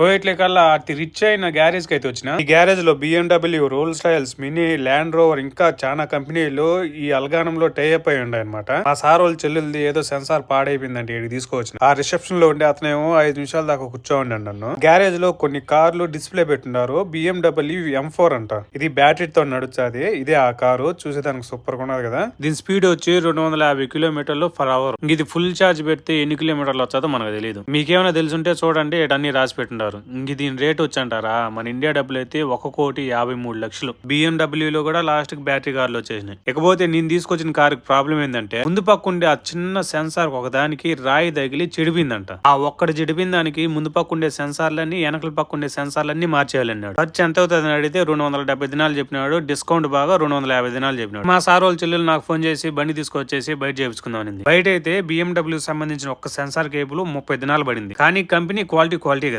పోయేట్లే కల్లా అతి రిచ్ అయిన గ్యారేజ్కి అయితే వచ్చిన ఈ గ్యారేజ్లో బిఎండబ్ల్యూ రోల్ స్టైల్స్ మినీ ల్యాండ్ రోవర్ ఇంకా చాలా కంపెనీలు ఈ అల్గానంలో టైఅప్ అయి ఉండే అనమాట ఆ సార్ వాళ్ళ చెల్లెలది ఏదో సెన్సార్ పాడైపోయిందంటే ఇక్కడికి తీసుకోవచ్చు ఆ రిసెప్షన్లో ఉండే అతనేమో ఐదు నిమిషాల దాకా కూర్చోండి నన్ను. గ్యారేజ్లో కొన్ని కార్లు డిస్ప్లే పెట్టున్నారు బిఎండబ్ల్యూ ఎం ఫోర్ అంట. ఇది బ్యాటరీ తో నడుచాది ఇదే ఆ కారు చూసేదానికి సూపర్గా ఉన్నది కదా. దీని స్పీడ్ వచ్చి రెండు వందల యాభై కిలోమీటర్లు పర్ అవర్ ఇది ఫుల్ ఛార్జ్ పెడితే ఎన్ని కిలోమీటర్లు వచ్చాదో మనకు తెలియదు మీకేమైనా తెలుసుంటే చూడండి అన్ని రాసి పెట్టున్నారు. అంటారు ఇంక దీని రేట్ వచ్చి అంటారా మన ఇండియా డబ్బులు అయితే ఒక కోటి యాభై మూడు లక్షలు. బిఎండబ్ల్యూలో లో కూడా లాస్ట్కి బ్యాటరీ కార్లు వచ్చేసినాయి. ఇకపోతే నేను తీసుకొచ్చిన కార్ ప్రాబ్లం ఏంటంటే ముందు పక్క ఉండే ఆ చిన్న సెన్సార్ ఒకదానికి రాయి తగిలి చెడిపోయిందంట. ఆ ఒక్కటి చెడిపోయిన దానికి ముందు పక్కుండే సెన్సార్లన్నీ వెనకల పక్క ఉండే సెన్సార్లన్నీ మార్చేయాలన్నాడు ఖర్చు ఎంత అవుతుంది అని అడిగితే రెండు వందల డెబ్బై దినాలు చెప్పినాడు. డిస్కౌంట్ బాగా రెండు వందల యాభై దినాలు చెప్పినాడు. మా సార్ వాళ్ళ చెల్లెలు నాకు ఫోన్ చేసి బండి తీసుకొచ్చేసి బయట చేపించుకుందాం అనింది. బయట అయితే బిఎండబ్ల్యూ సంబంధించిన ఒక్క సెన్సార్ కేబుల్ ముప్పై దినాలు పడింది. కానీ కంపెనీ క్వాలిటీ క్వాలిటీ కదా.